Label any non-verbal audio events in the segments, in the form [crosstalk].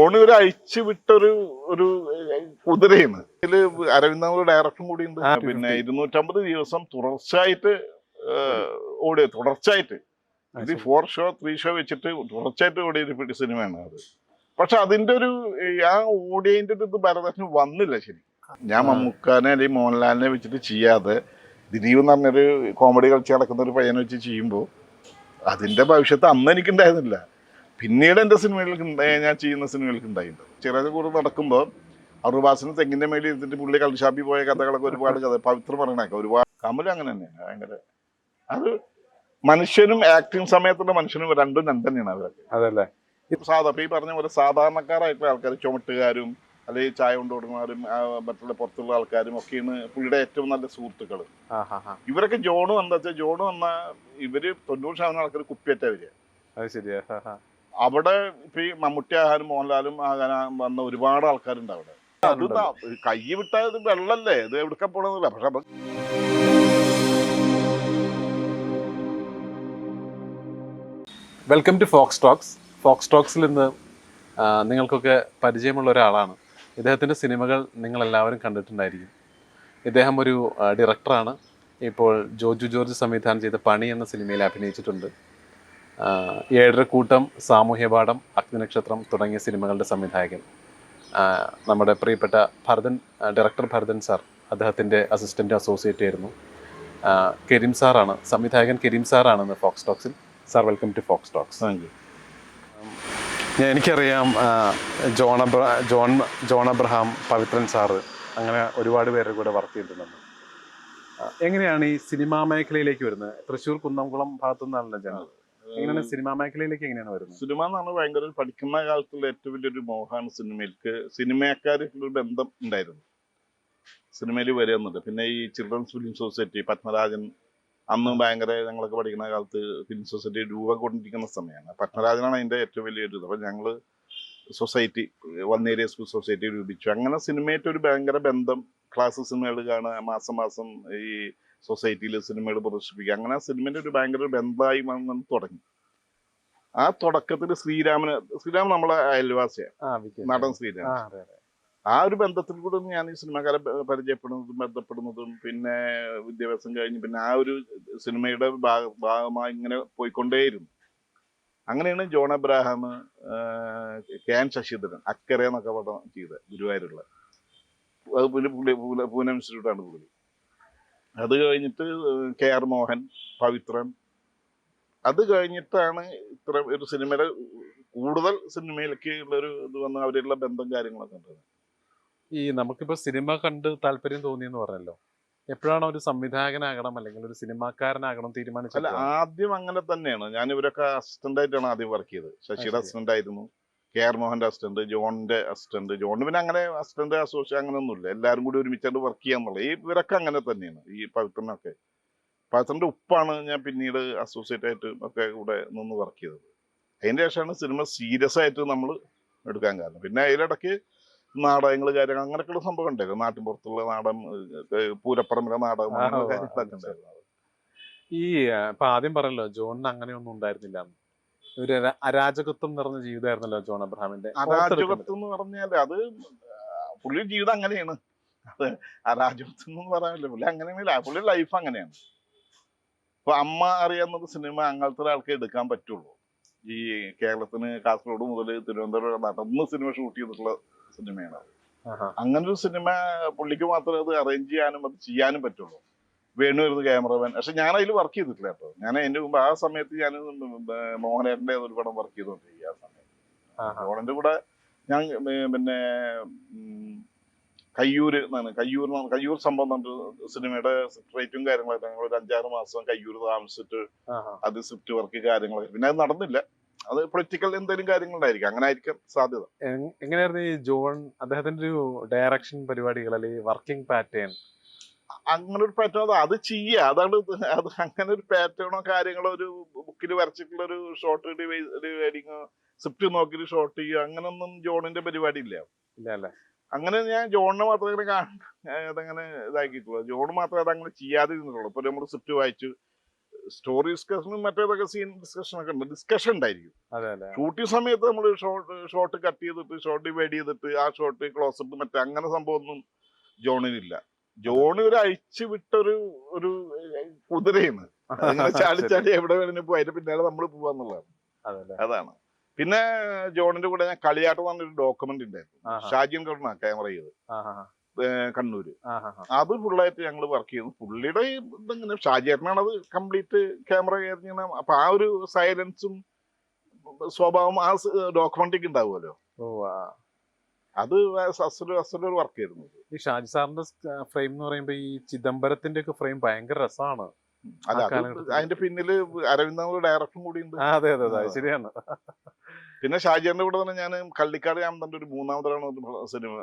Johnny ഒരു അഴിച്ചു വിട്ടൊരു ഒരു കുതിരയാണ്. ഇതിൽ അരവിന്ദ് ഡയറക്ടറും കൂടി ഉണ്ട് പിന്നെ 50. ഇരുന്നൂറ്റമ്പത് ദിവസം തുടർച്ചയായിട്ട് ഓടിയ തുടർച്ചയായിട്ട്. ഇത് ഫോർ ഷോ ത്രീ ഷോ വെച്ചിട്ട് തുടർച്ചയായിട്ട് ഓടിയ ഒരു സിനിമയാണ് അത്. പക്ഷെ അതിന്റെ ഒരു ആ ഓടിയതിന്റെ ഒരു ഇത് ഭരതം വന്നില്ല ശരി. ഞാൻ. മമ്മൂക്കാനെ അല്ലെങ്കിൽ മോഹൻലാലിനെ വെച്ചിട്ട് ചെയ്യാതെ ദിലീപ് എന്ന് പറഞ്ഞൊരു കോമഡി കളിച്ച് നടക്കുന്ന ഒരു പയ്യനെ വെച്ച് ചെയ്യുമ്പോൾ അതിന്റെ ഭവിഷ്യത്ത് അന്ന് എനിക്ക് ഉണ്ടായിരുന്നില്ല പിന്നീട് എന്റെ സിനിമകൾക്ക് ഞാൻ ചെയ്യുന്ന സിനിമകൾക്ക് ഉണ്ടായിട്ടുണ്ട്. ചിറക് കൂടെ നടക്കുമ്പോൾ അറുബാസിന് തെങ്ങിന്റെ മേളിൽ ഇരുന്നിട്ട് പുള്ളി കൽഷാപ്പി പോയ കഥകളൊക്കെ ഒരുപാട് കഥ പവിത്രം പറയണൊക്കെ ഒരുപാട്. കമലും അങ്ങനെ തന്നെയാണ് ഭയങ്കര. അത് മനുഷ്യനും ആക്ടിങ് സമയത്തുള്ള മനുഷ്യനും രണ്ടും രണ്ട് തന്നെയാണ് അവരൊക്കെ. അതല്ലേ? സാധാ ഈ പറഞ്ഞ പോലെ സാധാരണക്കാരായിട്ടുള്ള ആൾക്കാർ ചുമട്ടുകാരും അല്ലെങ്കിൽ ചായ കൊണ്ടു കൊടുക്കുന്നവരും മറ്റുള്ള പുറത്തുള്ള ആൾക്കാരും ഒക്കെയാണ് പുള്ളിയുടെ ഏറ്റവും നല്ല സുഹൃത്തുക്കൾ ഇവരൊക്കെ ജോണ് എന്താ വെച്ചാൽ ജോണ് വന്ന ഇവർ തൊണ്ണൂറ് ശതമാനം ആൾക്കാർ കുപ്പിയേറ്റ വരിക. അത് ശരിയാ അവിടെ ഇപ്പൊ ഈ മമ്മൂട്ടി മോഹൻലാലും ആകാൻ വന്ന ഒരുപാട് ആൾക്കാരുണ്ട് അവിടെ. അത് കൈ വിട്ടാൽ ഇത് വെള്ളല്ലേ? ഇത് എവിടുക്ക പോണെന്നില്ല. പക്ഷെ welcome to Fox Talks. Fox ടോക്സിൽ ഇന്ന് നിങ്ങൾക്കൊക്കെ പരിചയമുള്ള ഒരാളാണ്. ഇദ്ദേഹത്തിന്റെ സിനിമകൾ നിങ്ങളെല്ലാവരും കണ്ടിട്ടുണ്ടായിരിക്കും. ഇദ്ദേഹം ഒരു ഡിറക്ടറാണ് ഡയറക്ടറാണ് ഇപ്പോൾ ജോജു ജോർജ് സംവിധാനം ചെയ്ത പണി എന്ന സിനിമയിൽ അഭിനയിച്ചിട്ടുണ്ട്. ഏഴരക്കൂട്ടം സാമൂഹ്യപാഠം അഗ്നിനക്ഷത്രം തുടങ്ങിയ സിനിമകളുടെ സംവിധായകൻ. നമ്മുടെ പ്രിയപ്പെട്ട ഭരതൻ ഡയറക്ടർ ഭരതൻ സാർ അദ്ദേഹത്തിന്റെ അസിസ്റ്റന്റ് അസോസിയേറ്റ് ആയിരുന്നു. കരീം സാറാണ് സംവിധായകൻ കരീം സാറാണ് ഇന്ന് Fox ടോക്സിൽ sir welcome to Fox Talks thank you. എനിക്കറിയാം John Abra John John Abraham Pavithran sir അങ്ങനെ ഒരുപാട് പേരുടെ കൂടെ വർക്ക് ചെയ്തിട്ടുണ്ട്. എങ്ങനെയാണ് ഈ സിനിമാ മേഖലയിലേക്ക് വരുന്നത്? തൃശ്ശൂർ കുന്നംകുളം ഭാഗത്തു നിന്നാണല്ലോ ജനം എങ്ങനെയാണ് സിനിമാ മേഖലയിലേക്ക് എങ്ങനെയാണ് വരുന്നത്? സിനിമ എന്ന് പറഞ്ഞാൽ ഭയങ്കര പഠിക്കുന്ന കാലത്തുള്ള ഏറ്റവും വലിയൊരു മോഹമാണ് സിനിമയിലേക്ക് സിനിമക്കാരായിട്ടുള്ള ബന്ധം ഉണ്ടായിരുന്നു. സിനിമയിൽ വരുന്നുണ്ട് പിന്നെ ഈ ചിൽഡ്രൻസ് ഫിലിം സൊസൈറ്റി പത്മരാജൻ അന്ന് ഭയങ്കര ഞങ്ങളൊക്കെ പഠിക്കുന്ന കാലത്ത് ഫിലിം സൊസൈറ്റി രൂപം കൊണ്ടിരിക്കുന്ന സമയമാണ്. പത്മരാജനാണ് അതിന്റെ ഏറ്റവും വലിയൊരു ഇത് അപ്പം ഞങ്ങൾ society one area school society രൂപിച്ചു. അങ്ങനെ സിനിമയായിട്ട് ഒരു ഭയങ്കര ബന്ധം ക്ലാസ് സിനിമകൾ കാണുക മാസം മാസം ഈ സൊസൈറ്റിയിൽ സിനിമകൾ പ്രദർശിപ്പിക്കുക. അങ്ങനെ ആ സിനിമയുടെ ഒരു ഭയങ്കര ഒരു ബന്ധമായി വന്ന് തുടങ്ങി. ആ തുടക്കത്തിൽ ശ്രീരാമന് ശ്രീരാമൻ നമ്മളെ അയൽവാസിയാണ്. നടൻ ശ്രീരാമൻ. ആ ഒരു ബന്ധത്തിൽ കൂടെ ഞാൻ ഈ സിനിമക്കാരെ പരിചയപ്പെടുന്നതും ബന്ധപ്പെടുന്നതും പിന്നെ വിദ്യാഭ്യാസം കഴിഞ്ഞ് പിന്നെ ആ ഒരു സിനിമയുടെ ഭാഗ- ഭാഗമായി ഇങ്ങനെ പോയിക്കൊണ്ടേയിരുന്നു. അങ്ങനെയാണ് John Abraham K N Sasidharan അക്കരെന്നൊക്കെ പടം ചെയ്ത ഗുരുവായൂരുള്ള. അത് പൂന- ഇൻസ്റ്റിറ്റ്യൂട്ടാണ് പുള്ളി. അത് കഴിഞ്ഞിട്ട് കെ ആർ മോഹൻ പവിത്രൻ. അത് കഴിഞ്ഞിട്ടാണ് ഇത്ര ഒരു സിനിമയുടെ കൂടുതൽ സിനിമയിലേക്ക് ഉള്ളൊരു ഇത് വന്ന് അവരുള്ള ബന്ധം കാര്യങ്ങളൊക്കെ ഉണ്ട് ഈ നമുക്കിപ്പോ സിനിമ കണ്ട് താല്പര്യം തോന്നിയെന്ന് പറഞ്ഞല്ലോ. എപ്പോഴാണ് ഒരു സംവിധായകനാകണം അല്ലെങ്കിൽ ഒരു സിനിമാക്കാരനാകണം അല്ല തീരുമാനിച്ചത് ആദ്യം അങ്ങനെ തന്നെയാണ്. ഞാൻ ഇവരൊക്കെ അസിസ്റ്റന്റ് ആയിട്ടാണ് ആദ്യം വർക്ക് ചെയ്തത്. ശശിയുടെ അസിസ്റ്റന്റ് ആയിരുന്നു. കെ ആർ മോഹന്റെ അസിസ്റ്റന്റ് ജോണിന്റെ അസിസ്റ്റന്റ് ജോണിന് പിന്നെ അങ്ങനെ അസിസ്റ്റന്റ് അസോസിയേറ്റ് അങ്ങനെ ഒന്നുമില്ല എല്ലാവരും കൂടി ഒരുമിച്ചാണ്ട് വർക്ക് ചെയ്യാന്നുള്ളത് ഈ ഇവരൊക്കെ അങ്ങനെ തന്നെയാണ്. ഈ പവിത്രനൊക്കെ. പവിത്രന്റെ ഉപ്പാണ് ഞാൻ പിന്നീട് അസോസിയേറ്റ് ആയിട്ട് ഒക്കെ കൂടെ നിന്ന് വർക്ക് ചെയ്തത്. അതിന്റെ ശേഷമാണ് സിനിമ സീരിയസ് ആയിട്ട് നമ്മൾ എടുക്കാൻ കാരണം. പിന്നെ അതിലിടയ്ക്ക് നാടകങ്ങൾ കാര്യങ്ങൾ അങ്ങനെയൊക്കെയുള്ള സംഭവം ഉണ്ടായിരുന്നു. നാട്ടിൻ പുറത്തുള്ള നാടകം പൂരപ്പറമ്പിലെ നാടകം അങ്ങനെയുള്ള കാര്യങ്ങളൊക്കെ ഉണ്ടായിരുന്നു. ഈ ഇപ്പൊ ആദ്യം പറഞ്ഞല്ലോ ജോണിന് അങ്ങനെയൊന്നും ഉണ്ടായിരുന്നില്ല. ഒരു അരാജകത്വം നിറഞ്ഞ ജീവിതമായിരുന്നല്ലോ ജോൺ അബ്രഹാമിന്റെ അരാജകത്വം എന്ന് പറഞ്ഞാൽ അത് പുള്ളി ജീവിതം അങ്ങനെയാണ്. അത് അരാജകത്വം എന്ന് പറയാനില്ല. പുള്ളി അങ്ങനെയാണെങ്കിൽ പുള്ളി ലൈഫ് അങ്ങനെയാണ്. ഇപ്പൊ അമ്മ അറിയാവുന്നത് സിനിമ അങ്ങനത്തെ ആൾക്കെ എടുക്കാൻ പറ്റുള്ളൂ. ഈ കേരളത്തിന് കാസർഗോഡ് മുതൽ തിരുവനന്തപുരം നടന്ന് സിനിമ ഷൂട്ട് ചെയ്തിട്ടുള്ള സിനിമയാണ് അങ്ങനൊരു അങ്ങനെ ഒരു സിനിമ പുള്ളിക്ക് മാത്രമേ അത് അറേഞ്ച് ചെയ്യാനും അത് ചെയ്യാനും പറ്റുള്ളൂ. വേണു വരുന്ന ക്യാമറമാൻ. പക്ഷെ ഞാൻ അതിൽ വർക്ക് ചെയ്തിട്ടില്ല കേട്ടോ. ഞാൻ അതിന്റെ മുമ്പ് ആ സമയത്ത് ഞാൻ മോഹനേട്ടന്റെ ഒരു പടം വർക്ക് ചെയ്തോണ്ടിരിക്കുക ആ സമയത്ത്. ആഹാ. കൂടെ ഞാൻ പിന്നെ കയ്യൂർ കയ്യൂര് എന്നാണ്. കയ്യൂർ കയ്യൂർ സംഭവം എന്ന് പറഞ്ഞിട്ട് സിനിമയുടെ റേറ്റും കാര്യങ്ങളൊക്കെ ഞങ്ങൾ ഒരു അഞ്ചാറ് മാസം കയ്യൂർ താമസിച്ചിട്ട് അത് സ്ക്രിപ്റ്റ് വർക്ക് കാര്യങ്ങളൊക്കെ. പിന്നെ അത് നടന്നില്ല. അത് പൊളിറ്റിക്കൽ എന്തെങ്കിലും കാര്യങ്ങളുണ്ടായിരിക്കും. അങ്ങനെ ആയിരിക്കാം സാധ്യത. എങ്- എങ്ങനെയായിരുന്നു ഈ ജോൺ അദ്ദേഹത്തിന്റെ ഒരു ഡയറക്ഷൻ പരിപാടികൾ അല്ലെങ്കിൽ വർക്കിംഗ് പാറ്റേൺ അങ്ങനെ ഒരു പാറ്റേൺ അത് അത് ചെയ്യുക അതാണ് അത് അങ്ങനെ ഒരു പാറ്റേണോ കാര്യങ്ങളോ ഒരു ബുക്കിൽ വരച്ചിട്ടുള്ള ഒരു ഷോർട്ട് ഡിവൈഡിങ്ങോ സ്ക്രിപ്റ്റ് നോക്കിയിട്ട് ഷോർട്ട് ചെയ്യുക അങ്ങനൊന്നും ജോണിന്റെ പരിപാടി ഇല്ല. ഇല്ല അല്ല അങ്ങനെ ഞാൻ ജോണിനെ മാത്രമേ കാണാൻ അതങ്ങനെ ഇതാക്കിയിട്ടുള്ളൂ. ജോൺ മാത്രമേ അതങ്ങനെ ചെയ്യാതെ ഇരുന്നിട്ടുള്ളൂ ഇപ്പൊ നമ്മൾ സ്ക്രിപ്റ്റ് വായിച്ചു. സ്റ്റോറി ഡിസ്കഷനും മറ്റേതൊക്കെ സീൻ ഡിസ്കഷൻ ഒക്കെ ഉണ്ട്. ഡിസ്കഷൻ ഉണ്ടായിരിക്കും. ഷൂട്ടിംഗ് സമയത്ത് നമ്മൾ ഷോർട്ട് ഷോട്ട് കട്ട് ചെയ്തിട്ട് ഷോർട്ട് ഡിവൈഡ് ചെയ്തിട്ട് ആ ഷോട്ട് ക്ലോസപ്പ് മറ്റേ അങ്ങനെ സംഭവമൊന്നും ജോണിനില്ല. ജോണി ഒരു അഴിച്ചു വിട്ടൊരു ഒരു കുതിരയാണ്. അങ്ങനെ ചാടി ചാടി എവിടെ വേണമെങ്കിലും പോയി. അതിന്റെ പിന്നാലെ നമ്മൾ പോവാന്നുള്ളതാണ്. അതെ അതാണ്. പിന്നെ ജോണിന്റെ കൂടെ ഞാൻ കളിയാട്ടം എന്ന് പറഞ്ഞൊരു ഡോക്യുമെന്റ് ഉണ്ടായിരുന്നു. ഷാജിൻ കണ്ണ ക്യാമറ ചെയ്ത് കണ്ണൂര്. അത് ഫുള്ളായിട്ട് ഞങ്ങൾ വർക്ക് ചെയ്യുന്നു പുള്ളിയുടെ ഇതെങ്ങനെ? ഷാജിയേട്ടനാണ് അത് കംപ്ലീറ്റ് ക്യാമറ കയറിഞ്ഞാൽ അപ്പൊ ആ ഒരു സൈലൻസും സ്വഭാവം ആ ഡോക്യുമെന്റിക്ക് ഉണ്ടാവുമല്ലോ. അത് അസുര അസുര വർക്ക് ആയിരുന്നു ഈ ഷാജി സാറിന്റെ ഫ്രെയിം എന്ന് പറയുമ്പോ ഈ ചിദംബരത്തിന്റെ ഒക്കെ ഫ്രെയിം ഭയങ്കര രസമാണ്. അതിന്റെ പിന്നിൽ അരവിന്ദ് ഡയറക്ടറും കൂടി ഉണ്ട്. അതെ അതെ അതെ ശരിയാണ്. പിന്നെ ഷാജിന്റെ കൂടെ തന്നെ ഞാൻ കള്ളിക്കാട് രാമന്തന്റെ ഒരു മൂന്നാമതാണ് ഒരു സിനിമ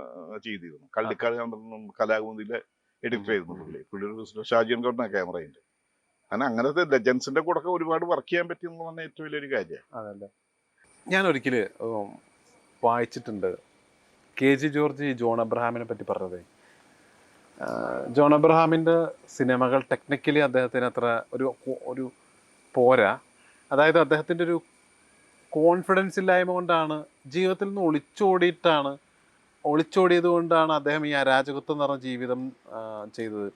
ചെയ്തിരുന്നു. കള്ളിക്കാട് രാമന്തനും കലാകുമതിയിലെ എഡിറ്റർ ആയിരുന്നു പുള്ളി. പുള്ളി ഷാജിയൻ കോട്ടിന ക്യാമറ ഉണ്ട് അങ്ങനെ അങ്ങനത്തെ ലെജൻസിന്റെ കൂടെ ഒക്കെ ഒരുപാട് വർക്ക് ചെയ്യാൻ പറ്റി എന്ന് പറഞ്ഞ ഏറ്റവും വലിയൊരു കാര്യമാണ്. ഞാൻ ഒരിക്കൽ വായിച്ചിട്ടുണ്ട്. കെ ജി ജോർജ് ഈ ജോൺ അബ്രഹാമിനെ പറ്റി പറഞ്ഞത്. ജോൺ അബ്രഹാമിന്റെ സിനിമകൾ ടെക്നിക്കലി അദ്ദേഹത്തിന് അത്ര ഒരു ഒരു പോരാ. അതായത് അദ്ദേഹത്തിന്റെ ഒരു കോൺഫിഡൻസ് ഇല്ലായ്മ കൊണ്ടാണ് ജീവിതത്തിൽ നിന്ന് ഒളിച്ചോടിയിട്ടാണ് ഒളിച്ചോടിയത് കൊണ്ടാണ് അദ്ദേഹം ഈ അരാജകത്വം പറഞ്ഞ ജീവിതം ചെയ്തത്.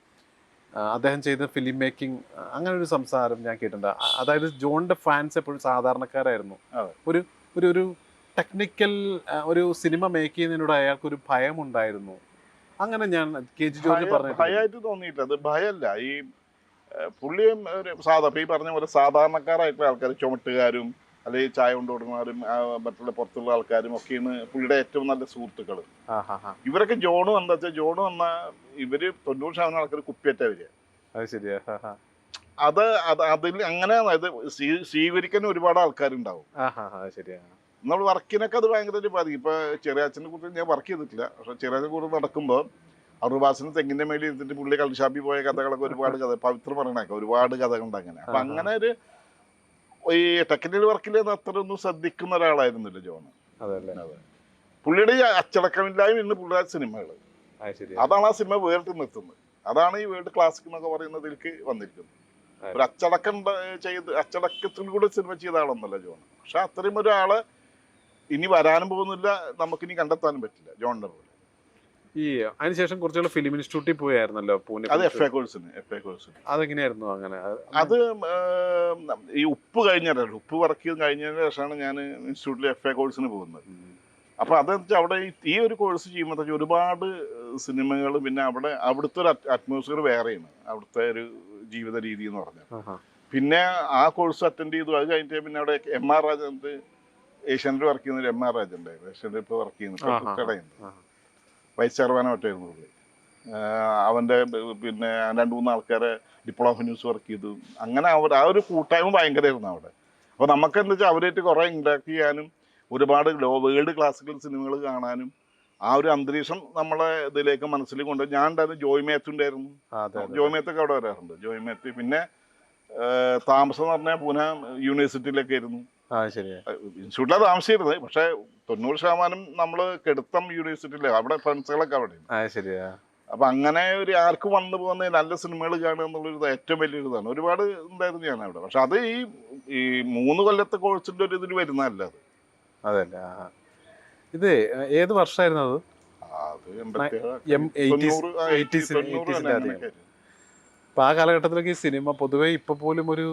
അദ്ദേഹം ചെയ്ത ഫിലിം മേക്കിംഗ് അങ്ങനെ ഒരു സംസാരം ഞാൻ കേട്ടിട്ടുണ്ട്. അതായത് ജോണിന്റെ ഫാൻസ് എപ്പോഴും സാധാരണക്കാരായിരുന്നു. ഒരു ഒരു ഒരു ടെക്നിക്കൽ ഒരു സിനിമ മേക്ക് ചെയ്യുന്നതിനോട് അയാൾക്കൊരു ഭയം ഉണ്ടായിരുന്നു അങ്ങനെ ഞാൻ കെ ജി ജോർജ് പറഞ്ഞു ഭയമായിട്ട് തോന്നിയിട്ടില്ല. അത് ഭയമല്ല ഈ പുള്ളിയും ഒരു സാധാ ഈ പറഞ്ഞ പോലെ സാധാരണക്കാരായിട്ടുള്ള ആൾക്കാർ ചുമട്ടുകാരും അല്ലെങ്കിൽ ചായ കൊണ്ടുകൊടുക്കുന്നവരും മറ്റുള്ള പുറത്തുള്ള ആൾക്കാരും ഒക്കെയാണ് പുള്ളിയുടെ ഏറ്റവും നല്ല സുഹൃത്തുക്കൾ ഇവരൊക്കെ ജോണ് എന്താ വെച്ചാൽ ജോണ് വന്ന ഇവർ തൊണ്ണൂറ് ശതമാനം ആൾക്കാർ കുപ്പിയറ്റ വരിക. അത്. അത് അത് അതിൽ അങ്ങനെ അതായത് സ്വീ- സ്വീകരിക്കാൻ ഒരുപാട് ആൾക്കാരുണ്ടാവും. ശരിയാണ് നമ്മൾ വർക്കിനൊക്കെ അത് ഭയങ്കരമായിട്ട് ബാധിക്കും. ചെറിയ ചെറിയാച്ചനെ കുറിച്ച് ഞാൻ വർക്ക് ചെയ്തിട്ടില്ല. പക്ഷെ ചെറിയാച്ചനെ കൂടെ നടക്കുമ്പോൾ അറുവാസിന് തെങ്ങിന്റെ മേളിൽ ഇരുന്നിട്ട് പുള്ളി കള്ളിഷാപ്പിൽ പോയ കഥകളൊക്കെ ഒരുപാട് കഥ പവിത്ര പറയണൊക്കെ ഒരുപാട് കഥകളുണ്ട് അങ്ങനെ. അപ്പം അങ്ങനെ ഒരു ഈ ടെക്നിക്കൽ വർക്കിൽ അത്ര ഒന്നും ശ്രദ്ധിക്കുന്ന ഒരാളായിരുന്നില്ല ജോണ്. പുള്ളിയുടെ ഈ അച്ചടക്കമില്ലായ്മ ഇന്ന് പുള്ളിയുടെ സിനിമകൾ അതാണ് ആ സിനിമ വേറിട്ട് നിർത്തുന്നത്. അതാണ് ഈ വേൾഡ് ക്ലാസിക് എന്നൊക്കെ പറയുന്നതിലേക്ക് വന്നിരിക്കുന്നത്. ഒരു അച്ചടക്കം ചെയ്ത് അച്ചടക്കത്തിൽ കൂടെ സിനിമ ചെയ്ത ആളൊന്നല്ല ജോണ്. പക്ഷെ അത്രയും ഒരാൾ ഇനി വരാനും പോകുന്നില്ല നമുക്കിനി കണ്ടെത്താനും പറ്റില്ല ജോൺ പോലെ ഈ അതിനുശേഷം കുറച്ചുകൂടെ ഫിലിം ഇൻസ്റ്റിറ്റ്യൂട്ടിൽ പോയായിരുന്നല്ലോ പൂനെ അത് എഫ് എ കോഴ്സിന് എഫ് എ കോഴ്സിന് അതെങ്ങനെയായിരുന്നു അങ്ങനെ? അത് ഈ ഉപ്പ് കഴിഞ്ഞാലും ഉപ്പ് വർക്ക് ചെയ്ത് കഴിഞ്ഞതിന് ശേഷമാണ് ഞാൻ ഇൻസ്റ്റിറ്റ്യൂട്ടിൽ എഫ് എ കോഴ്സിന് പോകുന്നത്. അപ്പോൾ അപ്പൊ അതെന്ന് വെച്ചാൽ അവിടെ ഈ- ഒരു കോഴ്സ് ചെയ്യുമ്പോഴത്തേക്ക് ഒരുപാട് സിനിമകൾ പിന്നെ അവിടെ അവിടുത്തെ ഒരു അറ്റ്മോസ്ഫിയർ വേറെയാണ് അവിടുത്തെ ഒരു ജീവിത രീതി എന്ന് പറഞ്ഞാൽ. പിന്നെ ആ കോഴ്സ് അറ്റൻഡ് ചെയ്തു. അത് കഴിഞ്ഞിട്ട് പിന്നെ അവിടെ M R Rajan Asianet work ചെയ്യുന്ന ഒരു എം ആർ രാജ ഉണ്ടായിരുന്നു ഏഷ്യനിൽ ഇപ്പോൾ വർക്ക്. ചെയ്യുന്നു കടയുണ്ട്. വൈസ് ചെയർമാനായിട്ടായിരുന്നു പുള്ളി. അവന്റെ പിന്നെ രണ്ട് മൂന്ന് ആൾക്കാരെ ഡിപ്ലോമ ന്യൂസ് വർക്ക് ചെയ്തു. അങ്ങനെ അവർ ആ ഒരു കൂട്ടായ്മ ഭയങ്കരമായിരുന്നു അവിടെ. അപ്പോൾ നമുക്ക് എന്താ വെച്ചാൽ അവരായിട്ട് കുറേ ഇൻട്രാക്ട് ചെയ്യാനും ഒരുപാട് ലോ വേൾഡ് ക്ലാസിക്കൽ സിനിമകൾ കാണാനും ആ ഒരു അന്തരീക്ഷം നമ്മളെ ഇതിലേക്ക് മനസ്സിൽ കൊണ്ട് ഞാൻ ഉണ്ടായിരുന്നു ജോയ് മേത്ത് ഉണ്ടായിരുന്നു. ജോയ് മേത്തൊക്കെ അവിടെ വരാറുണ്ട്. ജോയ് മേത്ത്. പിന്നെ താമസം എന്ന് പറഞ്ഞാൽ പൂനെ യൂണിവേഴ്സിറ്റിയിലൊക്കെ ആയിരുന്നു. ഇൻസ്റ്റിറ്റ്യൂട്ടിലാണ് താമസിച്ചിരുന്നത്. പക്ഷെ തൊണ്ണൂറ് ശതമാനം നമ്മൾ കെടുത്തം യൂണിവേഴ്സിറ്റിയിലെ അവിടെ ഫ്രണ്ട്സുകളൊക്കെ അവിടെ ശരിയാ. അപ്പൊ അങ്ങനെ ഒരു ആർക്ക് വന്നു പോകുന്ന നല്ല സിനിമകൾ കാണുക എന്നുള്ളൊരു ഏറ്റവും വലിയൊരു ഇതാണ്. ഒരുപാട് ഉണ്ടായിരുന്നു ഞാൻ അവിടെ പക്ഷെ അത് ഈ ഈ മൂന്ന് കൊല്ലത്തെ കോഴ്സിന്റെ ഒരു ഇതിന് വരുന്നതല്ല അത്. അതല്ലേ. ഇത് ഏത് വർഷമായിരുന്നു അത്? അത് എൺപത്തിയേഴ് എം എയ്റ്റീസ് തൊണ്ണൂറ് ആ, 80s തൊണ്ണൂറ് 80s തന്നെ ന്റെ അങ്ങനെയൊക്കെ ആയിരുന്നു. അപ്പൊ ആ കാലഘട്ടത്തിലൊക്കെ ഈ സിനിമ പൊതുവെ ഇപ്പൊ പോലും ഒരു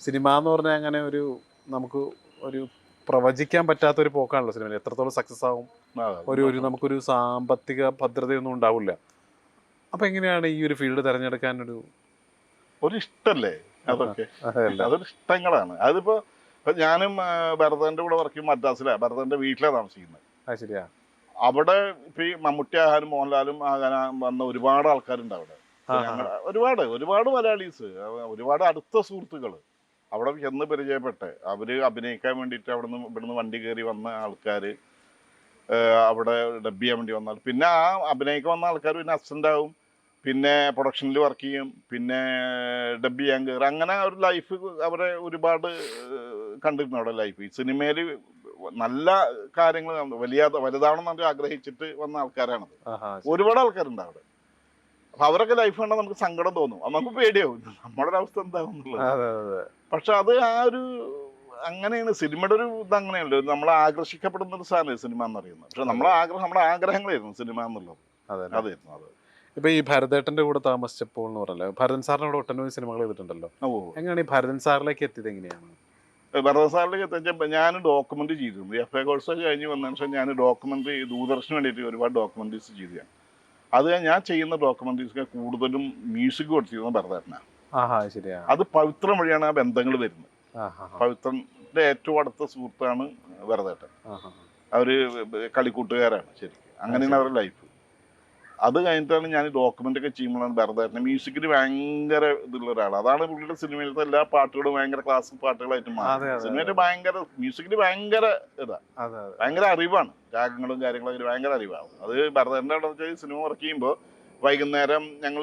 സിനിമ എന്ന് പറഞ്ഞാൽ അങ്ങനെ ഒരു നമുക്ക് ഒരു പ്രവചിക്കാൻ പറ്റാത്ത ഒരു പോക്കാണല്ലോ സിനിമ എത്രത്തോളം സക്സസ് ആകും ഒരു ഒരു നമുക്കൊരു സാമ്പത്തിക ഭദ്രതയൊന്നും ഉണ്ടാവില്ല. അപ്പൊ എങ്ങനെയാണ് ഈ ഒരു ഫീൽഡ് തിരഞ്ഞെടുക്കാൻ ഒരു ഒരു ഇഷ്ടല്ലേ അതൊക്കെ അതൊരു ഇഷ്ടങ്ങളാണ് അതിപ്പോ ഞാനും ഭരതന്റെ കൂടെ വർക്ക് ചെയ്യും മദ്രാസിലാണ് ഭരതന്റെ വീട്ടിലാണ് താമസിക്കുന്നത് ശരിയാ. അവിടെ ഇപ്പൊ ഈ മമ്മൂട്ടി ആഹാനും മോഹൻലാലും ആകാൻ വന്ന ഒരുപാട് ആൾക്കാരുണ്ട് അവിടെ. ഒരുപാട് ഒരുപാട് മലയാളീസ് ഒരുപാട് അടുത്ത സുഹൃത്തുക്കൾ അവിടെ ചെന്ന് പരിചയപ്പെട്ട്. അവർ അഭിനയിക്കാൻ വേണ്ടിയിട്ട് അവിടെ നിന്ന് ഇവിടുന്ന് വണ്ടി കയറി വന്ന ആൾക്കാർ അവിടെ ഡബ് ചെയ്യാൻ വേണ്ടി വന്നാൽ പിന്നെ ആ അഭിനയിക്കാൻ വന്ന ആൾക്കാർ പിന്നെ അസിസ്റ്റന്റ് ആവും. പിന്നെ പ്രൊഡക്ഷനിൽ വർക്ക് ചെയ്യും. പിന്നെ ഡബ് ചെയ്യാൻ കയറും അങ്ങനെ ഒരു ലൈഫ് അവരെ ഒരുപാട് കണ്ടിരുന്നു അവിടെ ലൈഫ് ഈ സിനിമയിൽ നല്ല കാര്യങ്ങൾ വലിയ വലുതാവണം എന്ന് ആഗ്രഹിച്ചിട്ട് വന്ന ആൾക്കാരാണത്. ഒരുപാട് ആൾക്കാരുണ്ട് അവിടെ. അപ്പൊ അവരൊക്കെ ലൈഫ് കണ്ടാൽ നമുക്ക് സങ്കടം തോന്നും. നമുക്ക് പേടിയാവും. നമ്മുടെ അവസ്ഥ അതെ പക്ഷെ അത് ആ ഒരു അങ്ങനെയാണ്. സിനിമയുടെ ഒരു ഇത് അങ്ങനെയല്ലോ. നമ്മൾ ആകർഷിക്കപ്പെടുന്ന ഒരു സാധനം സിനിമ എന്നറിയുന്നത് പക്ഷെ നമ്മളെ ആഗ്രഹം നമ്മുടെ ആഗ്രഹങ്ങളായിരുന്നു സിനിമ എന്നുള്ളത്. അതെ അതായിരുന്നു അത്. ഇപ്പൊ ഈ ഭരതേട്ടന്റെ കൂടെ താമസിച്ചപ്പോൾ എന്ന് പറഞ്ഞല്ലോ. ഭരതൻ സാറിന്റെ കൂടെ ഒട്ടനവധി സിനിമകൾ ചെയ്തിട്ടുണ്ടല്ലോ. എങ്ങനെയാണ് ഈ ഭരതൻ സാറിലേക്ക് എത്തിയത് എങ്ങനെയാണ്? ഭരതൻ സാറിലേക്ക് എത്തിച്ചപ്പോൾ ഞാൻ ഡോക്യുമെന്റ് ചെയ്തിരുന്നു. എഫ് എ കോഴ്സ് കഴിഞ്ഞ് വന്നതിന് ശേഷം ഞാൻ ഡോക്യുമെന്ററി ദൂരദർശന് വേണ്ടിയിട്ട് ഒരുപാട് ഡോക്യുമെന്ററീസ് ചെയ്തതാണ്. അത് ഞാൻ ചെയ്യുന്ന ഡോക്യുമെന്ററീസ് കൂടുതലും മ്യൂസിക് കൊടുത്തിരുന്ന ഭരതേട്ടനാണ് അത് പവിത്രം വഴിയാണ് ആ ബന്ധങ്ങൾ വരുന്നത്. പവിത്രന്റെ ഏറ്റവും അടുത്ത സുഹൃത്താണ് ഭരതേട്ടൻ. അവർ കളിക്കൂട്ടുകാരാണ് ശരിക്കും. അങ്ങനെയാണ് അവരുടെ ലൈഫ് അത് കഴിഞ്ഞിട്ടാണ് ഞാൻ ഡോക്യുമെന്റ് ഒക്കെ ചെയ്യുമ്പോഴാണ് ഭരതേട്ടൻ മ്യൂസിക്കിൽ ഭയങ്കര ഇതുള്ള ഒരാൾ അതാണ് പുള്ളിയുടെ സിനിമയിലത്തെ എല്ലാ പാട്ടുകളും ഭയങ്കര ക്ലാസിക് പാട്ടുകളായിട്ട് മാറി സിനിമയിൽ ഭയങ്കര മ്യൂസിക്കിൽ ഭയങ്കര ഇതാ. ഭയങ്കര അറിവാണ്. രാഗങ്ങളും കാര്യങ്ങളൊക്കെ ഭയങ്കര അറിവാണ്. അത് ഭരതേട്ടന്റെ അവിടെ വെച്ചാൽ സിനിമ വർക്ക് ചെയ്യുമ്പോൾ വൈകുന്നേരം ഞങ്ങൾ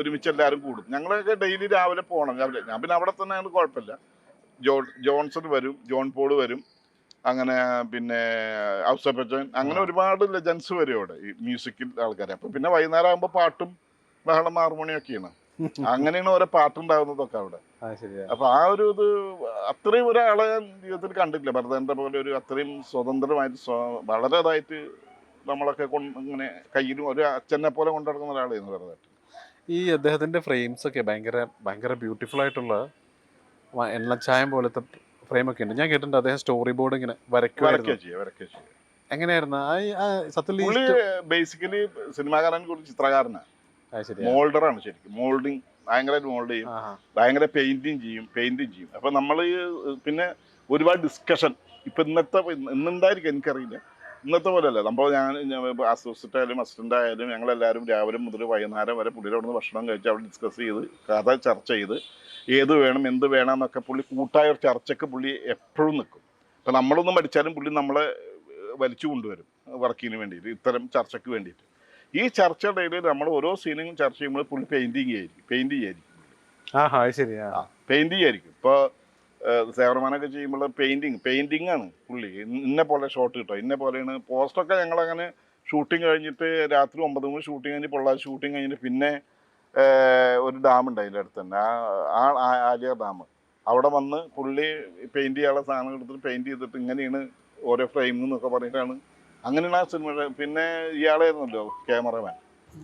ഒരുമിച്ച് എല്ലാവരും കൂടും. ഞങ്ങളൊക്കെ ഡെയിലി രാവിലെ പോകണം രാവിലെ ഞാൻ പിന്നെ അവിടെ തന്നെ കുഴപ്പമില്ല. ജോൺ ജോൺസൺ വരും ജോൺ പോൾ വരും. അങ്ങനെ പിന്നെ ഔസപ്പച്ചൻ അങ്ങനെ ഒരുപാട് ലെജൻസ് വരും അവിടെ ഈ മ്യൂസിക്കിൽ ആൾക്കാരെ. അപ്പൊ പിന്നെ വൈകുന്നേരം ആകുമ്പോൾ പാട്ടും ബഹളം ഹാർമോണിയൊക്കെയാണ് [laughs] അങ്ങനെയാണ് ഓരോ പാട്ടുണ്ടാകുന്നതൊക്കെ അവിടെ. അപ്പൊ ആ ഒരു ഇത് അത്രയും ഒരാളെ ഞാൻ ജീവിതത്തിൽ കണ്ടിട്ടില്ല. ഭരതന്റെ പോലെ ഒരു അത്രയും സ്വതന്ത്രമായിട്ട് സ്വ- വളരെ ഇതായിട്ട് നമ്മളൊക്കെ കൊണ്ട് ഇങ്ങനെ കയ്യിലും ഒരു അച്ഛനെ പോലെ കൊണ്ടുനടക്കുന്ന ഒരാളായിരുന്നു ഭരതൻ ഈ അദ്ദേഹത്തിന്റെ ഫ്രെയിംസ് ഒക്കെ ഭയങ്കര ഭയങ്കര ബ്യൂട്ടിഫുൾ ആയിട്ടുള്ള എണ്ണച്ചായം പോലത്തെ ഫ്രെയിം ഒക്കെ ഉണ്ട്. ഞാൻ കേട്ടിട്ടുണ്ട് അദ്ദേഹം സ്റ്റോറി ബോർഡ് ഇങ്ങനെ വരയ്ക്കുമായിരുന്നു വരയ്ക്കുക ചെയ്യുക വരയ്ക്കുക ചെയ്യുക എങ്ങനെയായിരുന്നു? ആ ഈ- ആ സത്യത്തിൽ ഈ പുള്ളി sto- ബേസിക്കലി സിനിമാകാരനെ കുറിച്ച് ചിത്രകാരനാണ് ആ ശരിയാ. മോൾഡറാണ് ശരിക്കും. മോൾഡിങ് ഭയങ്കരമായിട്ട് മോൾഡ് ചെയ്യും. ആഹാ. ഭയങ്കര പെയിന്റിങ് ചെയ്യും പെയിന്റിങ് ചെയ്യും. അപ്പൊ നമ്മൾ പിന്നെ ഒരുപാട് ഡിസ്കഷൻ ഇപ്പൊ ഇന്നത്തെ ഇന്നുണ്ടായിരിക്കും എനിക്കറിയില്ല. ഇന്നത്തെ പോലെയല്ല. നമ്മൾ ഞാൻ അസോസിയേറ്റ് ആയാലും അസിസ്റ്റന്റ് ആയാലും ഞങ്ങളെല്ലാവരും രാവിലെ മുതൽ വൈകുന്നേരം വരെ പുള്ളിയുടെ അവിടുന്ന് ഭക്ഷണം കഴിച്ച് അവിടെ ഡിസ്കസ് ചെയ്ത് കഥ ചർച്ച ചെയ്ത് ഏത് വേണം എന്ത് വേണം എന്നൊക്കെ പുള്ളി കൂട്ടായ ഒരു ചർച്ചയ്ക്ക് പുള്ളി എപ്പോഴും നിൽക്കും. അപ്പം നമ്മളൊന്നും മരിച്ചാലും പുള്ളി നമ്മളെ വലിച്ചു കൊണ്ടുവരും വർക്കിന് വേണ്ടിയിട്ട് ഇത്തരം ചർച്ചയ്ക്ക് വേണ്ടിയിട്ട്. ഈ ചർച്ചയുടെ ഇടയിൽ നമ്മൾ ഓരോ സീനും ചർച്ച ചെയ്യുമ്പോൾ പുള്ളി പെയിന്റിങ് ആയിരിക്കും പെയിന്റ് ചെയ്യായിരിക്കും പെയിന്റ് ചെയ്യായിരിക്കും. ഇപ്പോൾ സേവർമാനൊക്കെ ചെയ്യുമ്പോൾ പെയിന്റിങ് പെയിന്റിങ് ആണ് പുള്ളി. ഇന്ന- പോലെ ഷോട്ട് കിട്ടുക ഇന്ന പോലെയാണ്. പോസ്റ്റൊക്കെ ഞങ്ങളങ്ങനെ ഷൂട്ടിംഗ് കഴിഞ്ഞിട്ട് രാത്രി ഒമ്പത് മണി ഷൂട്ടിംഗ് കഴിഞ്ഞ് പൊള്ളാതെ ഷൂട്ടിംഗ് കഴിഞ്ഞിട്ട് പിന്നെ ഒരു ഡാം ഉണ്ട് അതിന്റെ അടുത്ത് തന്നെ. ആ ആലിയ ഡാം. അവിടെ വന്ന് പുള്ളി പെയിന്റ് ചെയ്യാനുള്ള സാധനം എടുത്തിട്ട് പെയിന്റ് ചെയ്തിട്ട് ഇങ്ങനെയാണ് ഓരോ ഫ്രെയിം എന്നൊക്കെ പറഞ്ഞിട്ടാണ് അങ്ങനെയാണ് ആ സിനിമയുടെ പിന്നെ ഇയാളായിരുന്നല്ലോ ക്യാമറമാൻ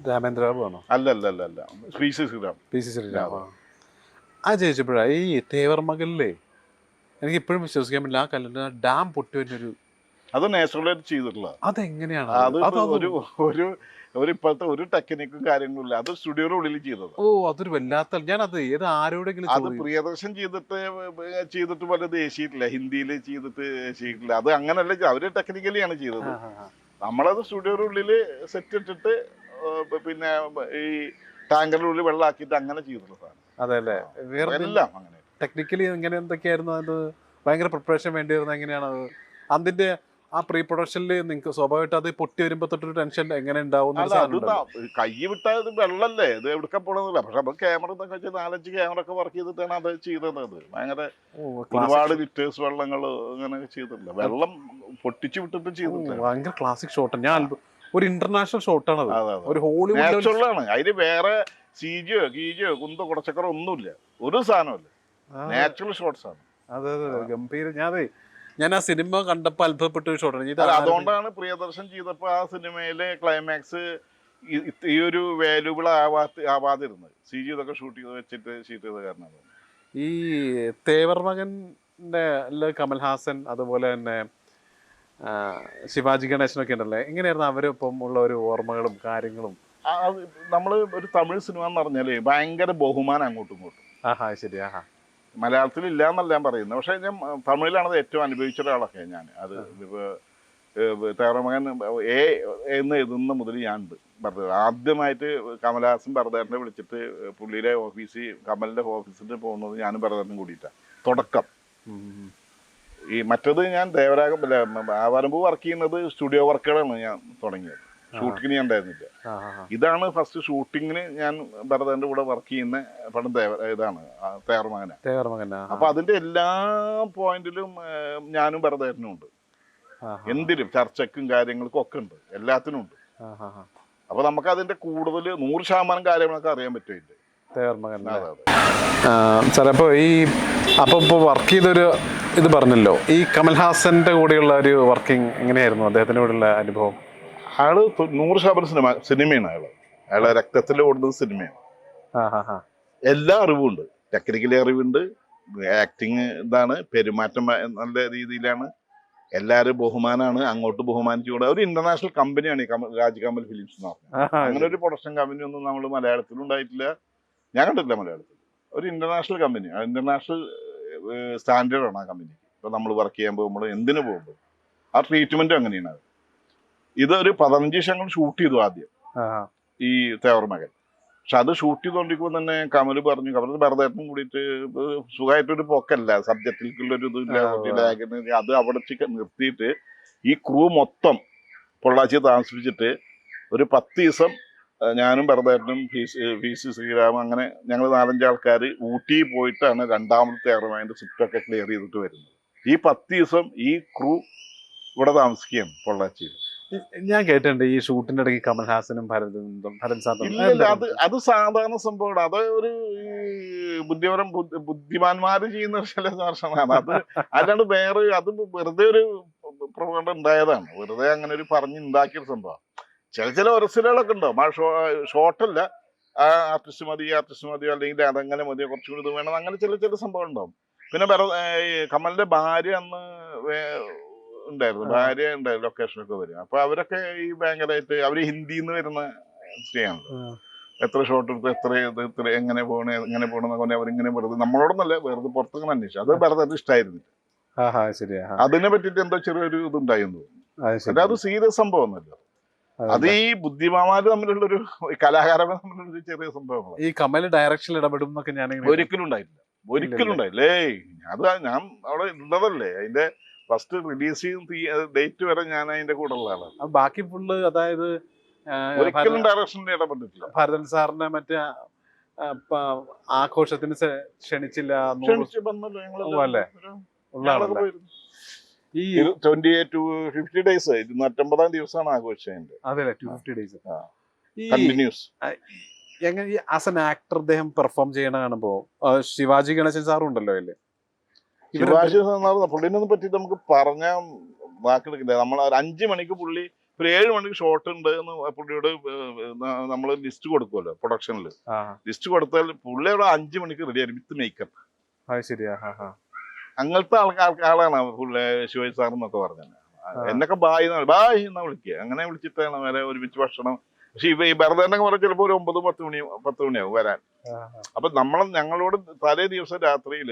രാമേന്ദ്ര ആണോ അല്ല അല്ല അല്ല അല്ല C Sreeram. P C Sreeram. ആ ചോദിച്ചപ്പോഴാ ഈ തേവർ മകലിലെ എനിക്ക് ഇപ്പോഴും വിശ്വസിക്കാൻ പറ്റില്ല. ആ കല്ലിന്റെ ഡാം പൊട്ടി വരുന്നൊരു അത് നാച്ചുറലായിട്ട് ചെയ്തിട്ടുള്ള അതെങ്ങനെയാണ്? അത് അത് അത് ഒരു ഒരു ഒരു ഇപ്പോഴത്തെ ഒരു ടെക്നിക്കും കാര്യങ്ങളും ഇല്ല. അത് സ്റ്റുഡിയോയുടെ ഉള്ളിൽ ചെയ്തത്. ഓ അതൊരു വല്ലാത്ത ഞാൻ അത് ഏത് ആരോടെങ്കിലും അത് പ്രിയദർശൻ ചെയ്തിട്ട് ചെയ്തിട്ട് പോലെ ദേശീയിട്ടില്ല ഹിന്ദിയിൽ ചെയ്തിട്ട് ചെയ്തിട്ടില്ല. അത് അങ്ങനല്ല. അവർ ടെക്നിക്കലിയാണ് ചെയ്തത്. നമ്മളത് സ്റ്റുഡിയോയുടെ ഉള്ളിൽ സെറ്റ് ഇട്ടിട്ട് പിന്നെ ഈ ടാങ്കറിന്റെ ഉള്ളിൽ വെള്ളമാക്കിയിട്ട് അങ്ങനെ ചെയ്തിട്ടുള്ള സാധനം. അതെ അല്ലേ? വേറെ എല്ലാം അങ്ങനെ. ടെക്നിക്കലി എങ്ങനെ എന്തൊക്കെയായിരുന്നു? അത് ഭയങ്കര പ്രിപ്പറേഷൻ വേണ്ടി വരുന്നത് എങ്ങനെയാണ് അത്? അതിന്റെ ആ പ്രീ പ്രൊഡക്ഷനിൽ നിങ്ങൾക്ക് സ്വാഭാവികമായിട്ട് അത് പൊട്ടി വരുമ്പോ തൊട്ടൊരു ടെൻഷൻ എങ്ങനെ ഉണ്ടാവും കൈ വിട്ടാൽ ഇത് വെള്ളല്ലേ? ഇത് എവിടെ പോണെന്നില്ല പക്ഷെ അപ്പൊ ക്യാമറ എന്നൊക്കെ വെച്ചാൽ നാലഞ്ച് ക്യാമറ ഒക്കെ വർക്ക് ചെയ്തിട്ടാണ് അത് ചെയ്തത് അത് ഭയങ്കര ഒരുപാട് ലിറ്റേഴ്സ് വെള്ളങ്ങൾ അങ്ങനെ ചെയ്തിട്ടില്ല. വെള്ളം പൊട്ടിച്ചു വിട്ടിട്ട് ചെയ്തിട്ടില്ല. ഭയങ്കര ക്ലാസിക് ഷോട്ട് ഞാൻ ഒരു ഇന്റർനാഷണൽ ഷോട്ടാണ് ഒരു ഹോളിവുഡ് ഉള്ളതാണ് അതിന് വേറെ സീജിയോ കീജിയോ കുന്തോ കുടച്ചക്കറോ ഒന്നുമില്ല. ഒരു സാധനമില്ല നാച്ചുറൽ ഷോട്ട്സ് ആണ്. അതെ അതെ ഗംഭീര ഞാൻ ഞാൻ ആ സിനിമ കണ്ടപ്പോ അത്ഭുതപ്പെട്ട ഷോട്ടാണ്. അതുകൊണ്ടാണ് പ്രിയദർശൻ ചെയ്തപ്പോ ആ സിനിമയിലെ ക്ലൈമാക്സ് ഈ ഒരു വാല്യൂബിൾ ആവാത്ത ആവാതിരുന്നത്. സി ജി ഇതൊക്കെ ഷൂട്ട് ചെയ്ത് വെച്ചിട്ട് ഷൂട്ട് ചെയ്ത കാരണം ഈ തേവർ മകന്റെ കമൽഹാസൻ അതുപോലെ തന്നെ ശിവാജി ഗണേശനൊക്കെ ഉണ്ടല്ലേ? എങ്ങനെയായിരുന്നു അവരൊപ്പം ഉള്ള ഒരു ഓർമ്മകളും കാര്യങ്ങളും? നമ്മൾ ഒരു തമിഴ് സിനിമ എന്ന് പറഞ്ഞാൽ ഭയങ്കര ബഹുമാനം അങ്ങോട്ടും ഇങ്ങോട്ടും. ആഹാ ശരി ആഹാ. മലയാളത്തിൽ ഇല്ല എന്നല്ല ഞാൻ പറയുന്നത്. പക്ഷേ ഞാൻ തമിഴിലാണത് അത് ഏറ്റവും അനുഭവിച്ച ഒരാളൊക്കെ ഞാൻ അത് ഇപ്പോൾ തേറമകൻ എ എന്ന് എഴുതുന്ന മുതൽ ഞാൻ ഉണ്ട് ഭരത ആദ്യമായിട്ട് കമലഹാസൻ ഭരതേറിനെ വിളിച്ചിട്ട് പുള്ളിയുടെ ഓഫീസിൽ കമലിന്റെ ഓഫീസിൽ പോകുന്നത് ഞാനും ഭരതേറിനും കൂടിയിട്ടാണ് തുടക്കം. ഈ മറ്റത് ഞാൻ ദേവരാഗം ആവാരമ്പ് വർക്ക് ചെയ്യുന്നത് സ്റ്റുഡിയോ വർക്കുകളാണ് ഞാൻ തുടങ്ങിയത്. ഷൂട്ടിങ്ങിന് ഞാൻ ഉണ്ടായിരുന്നില്ല. ഇതാണ് ഫസ്റ്റ് ഷൂട്ടിങ്ങിന് ഞാൻ ഭരതന്റെ കൂടെ വർക്ക് ചെയ്യുന്ന പടം ഇതാണ് ആ തേർമകന തേവർ മകൻ ആ, അപ്പൊ അതിന്റെ എല്ലാ പോയിന്റിലും ഞാനും ഭരതേട്ടനും ഉണ്ട്. എന്തിനും ചർച്ചക്കും കാര്യങ്ങൾക്കും ഒക്കെ ഉണ്ട്. എല്ലാത്തിനും ഉണ്ട്. അപ്പൊ നമുക്ക് അതിന്റെ കൂടുതൽ നൂറ് ശതമാനം കാര്യങ്ങളൊക്കെ അറിയാൻ പറ്റില്ല അപ്പോൾ ഈ അപ്പോൾ ഇപ്പോൾ വർക്ക് ചെയ്തൊരു ഇത് പറഞ്ഞല്ലോ. ഈ കമൽഹാസന്റെ കൂടെയുള്ള ഒരു വർക്കിംഗ് എങ്ങനെയായിരുന്നു? അദ്ദേഹത്തിന്റെ കൂടെയുള്ള അനുഭവം? അയാൾ നൂറ് ശതമാനം സിനിമ സിനിമയാണ് അയാൾ. അയാളെ രക്തത്തിൽ ഓടുന്ന സിനിമയാണ്. എല്ലാ അറിവും ഉണ്ട് എല്ലാ അറിവുണ്ട് ടെക്നിക്കലി അറിവുണ്ട് ആക്ടിങ് ഇതാണ് പെരുമാറ്റം നല്ല രീതിയിലാണ്. എല്ലാരും ബഹുമാനാണ് അങ്ങോട്ട് ബഹുമാനിച്ചുകൂടെ. ഒരു ഇന്റർനാഷണൽ കമ്പനിയാണ് ഈ രാജ് കമൽ ഫിലിംസ് എന്ന് പറഞ്ഞത്. അങ്ങനെ ഒരു പ്രൊഡക്ഷൻ കമ്പനി ഒന്നും നമ്മൾ മലയാളത്തിൽ ഉണ്ടായിട്ടില്ല. ഞാൻ കണ്ടിട്ടില്ല മലയാളത്തിൽ. ഒരു ഇന്റർനാഷണൽ കമ്പനി ഇന്റർനാഷണൽ സ്റ്റാൻഡേർഡാണ് ആ കമ്പനി ഇപ്പൊ നമ്മൾ വർക്ക് ചെയ്യാൻ പോകുമ്പോൾ എന്തിനു പോകുമ്പോൾ. ആ ട്രീറ്റ്മെന്റ് അങ്ങനെയാണ് അത്. ഇതൊരു പതിനഞ്ച് ശങ്ങൾ ഷൂട്ട് ചെയ്തു ആദ്യം. ഈ തേവർ മകൻ. പക്ഷെ അത് ഷൂട്ട് ചെയ്തോണ്ടിരിക്കുമ്പോൾ തന്നെ കമൽ പറഞ്ഞു കമൽ ഭരതേട്ടനും കൂടിയിട്ട് സുഖമായിട്ടൊരു പൊക്കല്ല. സബ്ജക്റ്റിലേക്കുള്ള ഒരു ഇതില്ല അത് അവിടെ നിർത്തിയിട്ട് ഈ ക്രൂ മൊത്തം പൊള്ളാച്ചി താമസിപ്പിച്ചിട്ട് ഒരു പത്ത് ദിവസം ഞാനും ഭരതേട്ടനും പി സി ശ്രീരാമൻ അങ്ങനെ ഞങ്ങൾ നാലഞ്ച് ആൾക്കാർ ഊട്ടി പോയിട്ടാണ് രണ്ടാമത്തെ എയർമാന്റെ സ്വിഫ്റ്റൊക്കെ ക്ലിയർ ചെയ്തിട്ട് വരുന്നത്. ഈ പത്ത് ദിവസം ഈ ക്രൂ ഇവിടെ താമസിക്കുകയാണ് പൊള്ളാച്ചിയിൽ. ഞാൻ കേട്ടിട്ടുണ്ട് ഈ ഷൂട്ടിന്റെ ഇടയ്ക്ക് ഭരത് ഇല്ല ഇല്ല അത് അത് സാധാരണ സംഭവമാണ്. അത് ഒരു ബുദ്ധിപരം ബുദ്ധി- ബുദ്ധിമാന്മാര് ചെയ്യുന്ന ചില ദർശനമാണ്. അത് അല്ലാണ്ട് വേറെ അത് വെറുതെ ഒരു പ്രവണത ഉണ്ടായതാണ്. വെറുതെ അങ്ങനെ ഒരു പറഞ്ഞ് ഉണ്ടാക്കിയ ഒരു സംഭവം. ചില ചില ഒരസിലുകളൊക്കെ ഉണ്ടാവും. ആ ഷോ ഷോർട്ടല്ല ആ ആർട്ടിസ്റ്റ് മതി ആർട്ടിസ്റ്റ് മതി അല്ലെങ്കിൽ അതങ്ങനെ മതി കുറച്ചുകൂടി ഇത് വേണം. അങ്ങനെ ചില ചില സംഭവം ഉണ്ടാവും. പിന്നെ കമലിന്റെ ഭാര്യ അന്ന് ഉണ്ടായിരുന്നു. ഭാര്യ ഉണ്ടായിരുന്നു ലൊക്കേഷനൊക്കെ വരും. അപ്പൊ അവരൊക്കെ ഈ ഭയങ്കരമായിട്ട് അവർ ഹിന്ദിയിൽ നിന്ന് വരുന്ന സ്ത്രീയാണല്ലോ. എത്ര ഷോട്ട് എടുത്ത് എത്ര ഇത് ഇത്ര എങ്ങനെ പോകണേ എങ്ങനെ പോകണമെന്ന് പറഞ്ഞാൽ അവരിങ്ങനെ വെറുതെ നമ്മളോടൊന്നല്ല വെറുതെ പുറത്തിങ്ങനെ അന്വേഷിച്ചു. അത് വെറുതെ ഇഷ്ടമായിരുന്നു ആ ഹാ ശരിയാ അതിനെ പറ്റിട്ട് എന്തോ ചെറിയൊരു ഇതുണ്ടായിരുന്നു തോന്നുന്നു. അത് സീരിയസ് സംഭവമൊന്നുമല്ല. അത് അതല്ലേ. ഈ ബുദ്ധിമാമാർ തമ്മിലുള്ള ഒരു കലാകാരന്മാർ തമ്മിലുള്ള ഒരു ചെറിയ സംഭവമാണ് ഈ കമൽ ഡയറക്ഷൻ ഇടപെടും എന്നൊക്കെ ഞാൻ ഒരിക്കലും ഉണ്ടായിട്ടില്ല. ഒരിക്കലും ഉണ്ടായില്ല അത് ഞാൻ അവിടെ ഉള്ളതല്ലേ അതിന്റെ ഫസ്റ്റ് റിലീസ് ചെയ്യുന്ന ഡേറ്റ് വരെ ഞാൻ അതിന്റെ കൂടെ ഉള്ളതാണ് ആളാണ്. ബാക്കി ഫുള്ള് അതായത് ഒരിക്കലും ഡയറക്ഷൻ ഡയറക്ഷനിൽ ഇടപെട്ടിട്ടില്ല ഭരതൻ സാറിനെ മറ്റേ ആഘോഷത്തിന് ക്ഷണിച്ചില്ല അല്ലേ? ഈ ട്വന്റി ടു ഫിഫ്റ്റി ഡേയ്സ് ഇരുന്നൂറ്റമ്പതാം ദിവസമാണ് ആഘോഷിച്ചതിന്റെ. അതെ ടു ഫിഫ്റ്റി ഡേയ്സ്. കണ്ടിന്യൂസ് എങ്ങനെ ആസ് എൻ ആക്ടർ അദ്ദേഹം പെർഫോം ചെയ്യണ കാണുമ്പോ ശിവാജി ഗണേശൻ സാറും ഉണ്ടല്ലോ അതിൽ ശിവാജി നടന്ന പുള്ളിനെ പറ്റി നമുക്ക് പറഞ്ഞാൽ വാക്കെടുക്കില്ല നമ്മൾ ഒരു അഞ്ചു മണിക്ക് പുള്ളി ഒരു ഏഴ് മണിക്ക് ഷോട്ട് ഉണ്ട് എന്ന് പുള്ളിയോട് നമ്മൾ ലിസ്റ്റ് കൊടുക്കുമല്ലോ പ്രൊഡക്ഷനിൽ ലിസ്റ്റ് കൊടുത്താൽ പുള്ളി അവിടെ അഞ്ചു മണിക്ക് റെഡി ആയിരുന്നു വിത്ത് മേക്കപ്പ്. അങ്ങനത്തെ ആൾക്കാർ ആളാണ് പുള്ളി ശിവാജി സാർ എന്നൊക്കെ പറഞ്ഞത്. എന്നൊക്കെ ബായ് ബായ് എന്നാ വിളിക്കുക. അങ്ങനെ വിളിച്ചിട്ടാണ് വരെ ഒരുമിച്ച് ഭക്ഷണം. പക്ഷെ ഇവ ഈ ഭരതനൊക്കെ പറഞ്ഞാൽ ചിലപ്പോ ഒരു ഒമ്പത് പത്ത് മണി പത്ത് മണിയാവും വരാൻ. അപ്പൊ നമ്മൾ ഞങ്ങളോട് തലേ ദിവസം രാത്രിയിൽ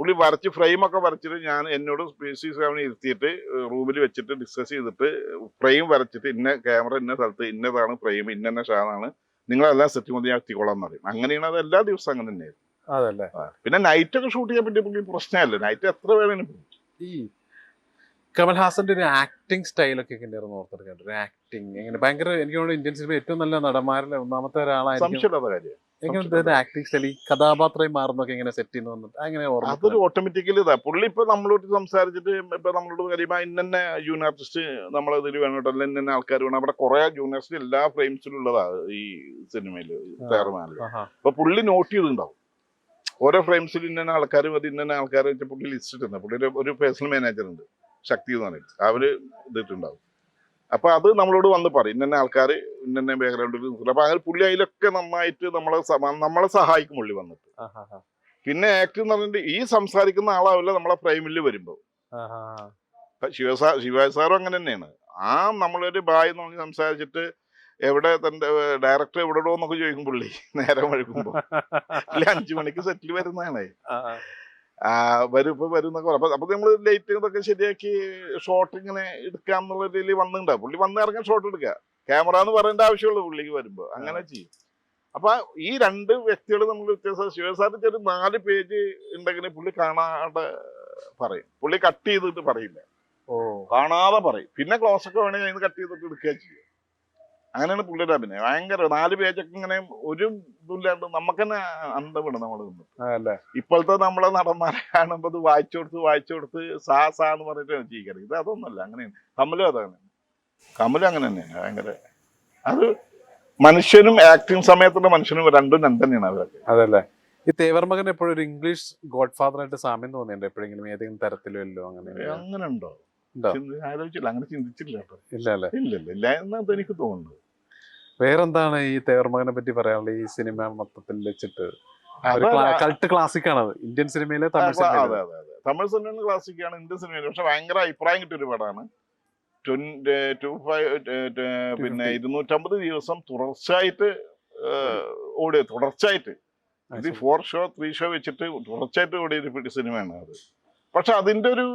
പുള്ളി വരച്ച് ഫ്രെയിമൊക്കെ വരച്ചിട്ട് ഞാൻ എന്നോട് സ്പീസീസ് അവനെ ഇരുത്തിയിട്ട് റൂമിൽ വെച്ചിട്ട് ഡിസ്കസ് ചെയ്തിട്ട് ഫ്രെയിം വരച്ചിട്ട് ഇന്ന ക്യാമറ ഇന്ന സ്ഥലത്ത് ഇന്നതാണ് ഫ്രെയിം ഇന്ന ഷാനാണ് നിങ്ങളെല്ലാം സെറ്റ് മതി ഞാൻ എത്തിക്കോളാം എന്ന് പറയും. അങ്ങനെയാണ് അത് എല്ലാ ദിവസവും അങ്ങനെ തന്നെയായിരുന്നു അതല്ലേ? പിന്നെ നൈറ്റ് ഒക്കെ ഷൂട്ട് ചെയ്യാൻ പറ്റിയ പുള്ളി പ്രശ്നമല്ല. നൈറ്റ് എത്ര വേണമെങ്കിലും. ഈ കമൽഹാസന്റെ ഒരു ആക്ടിങ് സ്റ്റൈലൊക്കെ എങ്ങനെയായിരുന്നു ഓർത്തെടുക്കേണ്ടത് ഒരു ആക്ടിങ് എങ്ങനെ? ഭയങ്കര എനിക്ക് തോന്നുന്നു ഇന്ത്യൻ സിനിമ ഏറ്റവും നല്ല നടന്മാരിലെ ഒന്നാമത്തെ ഒരാളായിരുന്നു സംശയമില്ലാത്ത കാര്യം. എങ്ങനെ ആക്ടിങ് ഈ കഥാപാത്രമായി മാറുന്നൊക്കെ എങ്ങനെ സെറ്റ് ചെയ്യുന്നു അങ്ങനെ അതൊരു ഓട്ടോമാറ്റിക്കലി ഇതാ. പുള്ളി ഇപ്പൊ നമ്മളോട് സംസാരിച്ചിട്ട് ഇപ്പൊ നമ്മളോട് കഴിയുമ്പോ ഇന്നെ ജൂനിയർ ആർട്ടിസ്റ്റ് നമ്മളെ ഇതിൽ വേണോട്ടല്ല ഇന്നെ ആൾക്കാർ വേണം. അവിടെ കുറെ ജൂനിയേഴ്സിൽ എല്ലാ ഫ്രെയിംസിലും ഉള്ളതാ ഈ സിനിമയിൽ തേർമാനിൽ ആഹാ. അപ്പൊ പുള്ളി നോട്ട് ചെയ്തിട്ടുണ്ടാവും. ഓരോ ഫ്രെയിംസിൽ ഇന്ന ആൾക്കാർ മതി ഇന്ന ആൾക്കാർ വെച്ച് പുള്ളി ലിസ്റ്റ് ഇട്ടുണ്ട് പുള്ളി ഒരു- ഒരു പേഴ്സണൽ മാനേജർ ഉണ്ട്. ശക്തി എന്ന് പറഞ്ഞിട്ട്. അവർ ഇതിട്ടുണ്ടാവും. അപ്പൊ അത് നമ്മളോട് വന്ന് പറയും. ഇന്ന ആൾക്കാർ ഇന്ന ബാക്ക്ഗ്രൗണ്ടിൽ അപ്പൊ അങ്ങനെ പുള്ളി അതിലൊക്കെ നന്നായിട്ട് നമ്മളെ നമ്മളെ സഹായിക്കും പുള്ളി വന്നിട്ട്. പിന്നെ ആക്ട് എന്ന് പറഞ്ഞിട്ട് ഈ സംസാരിക്കുന്ന ആളാവില്ല നമ്മളെ വരുമ്പോൾ ആഹാ, ആഹാ. ശിവസാ ശിവാജി സാറും അങ്ങനെ തന്നെയാണ്. ആ നമ്മളൊരു ബായ് പറഞ്ഞ് സംസാരിച്ചിട്ട് എവിടെ തന്റെ ഡയറക്ടർ എവിടെ എന്നൊക്കെ ചോദിക്കും പുള്ളി [laughs] നേരം വഴുക്കുമ്പോ അല്ലെ അഞ്ചു മണിക്ക് സെറ്റിൽ വരുന്നതാണ്. വരും ഇപ്പൊ വരും എന്നൊക്കെ പറയും. അപ്പൊ നമ്മൾ ലൈറ്റ് ഇതൊക്കെ ശരിയാക്കി ഷോട്ട് ഇങ്ങനെ എടുക്കാം എന്നുള്ള രീതിയിൽ വന്നിട്ടുണ്ടാവും പുള്ളി വന്ന് ഇറങ്ങാൻ ഷോട്ട് എടുക്കുക. ക്യാമറ എന്ന് പറയേണ്ട ആവശ്യമുള്ളൂ പുള്ളിക്ക് വരുമ്പോ. അങ്ങനെ ചെയ്യും. അപ്പൊ ഈ രണ്ട് വ്യക്തികൾ നമ്മൾ വ്യത്യാസം ശിവസാറിന്റെ ഒരു നാല് പേജ് ഉണ്ടെങ്കിൽ പുള്ളി കാണാതെ പറയും. പുള്ളി കട്ട് ചെയ്തിട്ട് പറയില്ല. ഓ. കാണാതെ പറയും. പിന്നെ ക്ലോസ് ഒക്കെ വേണമെങ്കിൽ അതിന് കട്ട് ചെയ്തിട്ട് എടുക്കുക ചെയ്യും. അങ്ങനെയാണ് പുള്ളിയുടെ അഭിനയം. ഭയങ്കര നാല് പേജൊക്കെ ഇങ്ങനെ ഒരു ഇതില്ലാണ്ട് നമുക്ക് തന്നെ അന്തമാണ് നമ്മൾ നമ്മൾ നിന്ന് ഇപ്പോഴത്തെ നമ്മളെ നടന്മാരെ കാണുമ്പോൾ വായിച്ചു കൊടുത്ത് വായിച്ചു കൊടുത്ത് സാ സാ എന്ന് പറഞ്ഞിട്ടാണ് ചെയ്യിക്കുന്നത് ഇത് അതൊന്നുമല്ല. അങ്ങനെയാണ്. കമലും അതാണ് കമലും അങ്ങനെ തന്നെ ഭയങ്കര. അത് മനുഷ്യനും ആക്ടിങ് സമയത്തുള്ള മനുഷ്യനും രണ്ടും രണ്ട് തന്നെയാണ് അവരൊക്കെ. അതല്ലേ. ഈ തേവർമകൻ എപ്പോഴും ഒരു ഇംഗ്ലീഷ് ഗോഡ് ഫാദർ ആയിട്ട് സാമ്യം തോന്നിയുണ്ട് എപ്പോഴെങ്കിലും ഏതെങ്കിലും തരത്തിലല്ലോ അങ്ങനെ അങ്ങനെ ഉണ്ടോ? ആലോചിച്ചില്ല അങ്ങനെ ചിന്തിച്ചില്ല കേട്ടോ ഇല്ല ഇല്ല ഇല്ല ഇല്ല. എന്നാ എനിക്ക് തോന്നുന്നത്. വേറെന്താണ് ഈ തേവർമകനെ പറ്റി പറയാനുള്ളത്? ഈ സിനിമ മൊത്തത്തിൽ വെച്ചിട്ട്. കൾട്ട് ക്ലാസിക് ആണ് ഇന്ത്യൻ സിനിമയിലെ തമിഴ് സിനിമ തമിഴ് സിനിമ ക്ലാസിക്കാണ് ഇന്ത്യൻ സിനിമയിലെ പക്ഷെ ഭയങ്കര അഭിപ്രായം കിട്ടിയ ഒരു പടമാണ്. ടു ഫൈവ് പിന്നെ 250. ഇരുന്നൂറ്റമ്പത് ദിവസം തുടർച്ചയായിട്ട് ഓടിയത് ഓടിയ തുടർച്ചയായിട്ട് ഇത് ഫോർ ഷോ ത്രീ ഷോ വെച്ചിട്ട് തുടർച്ചയായിട്ട് ഓടിയ ഒരു പിടി സിനിമയാണ് അത്. പക്ഷെ അതിന്റെ ഒരു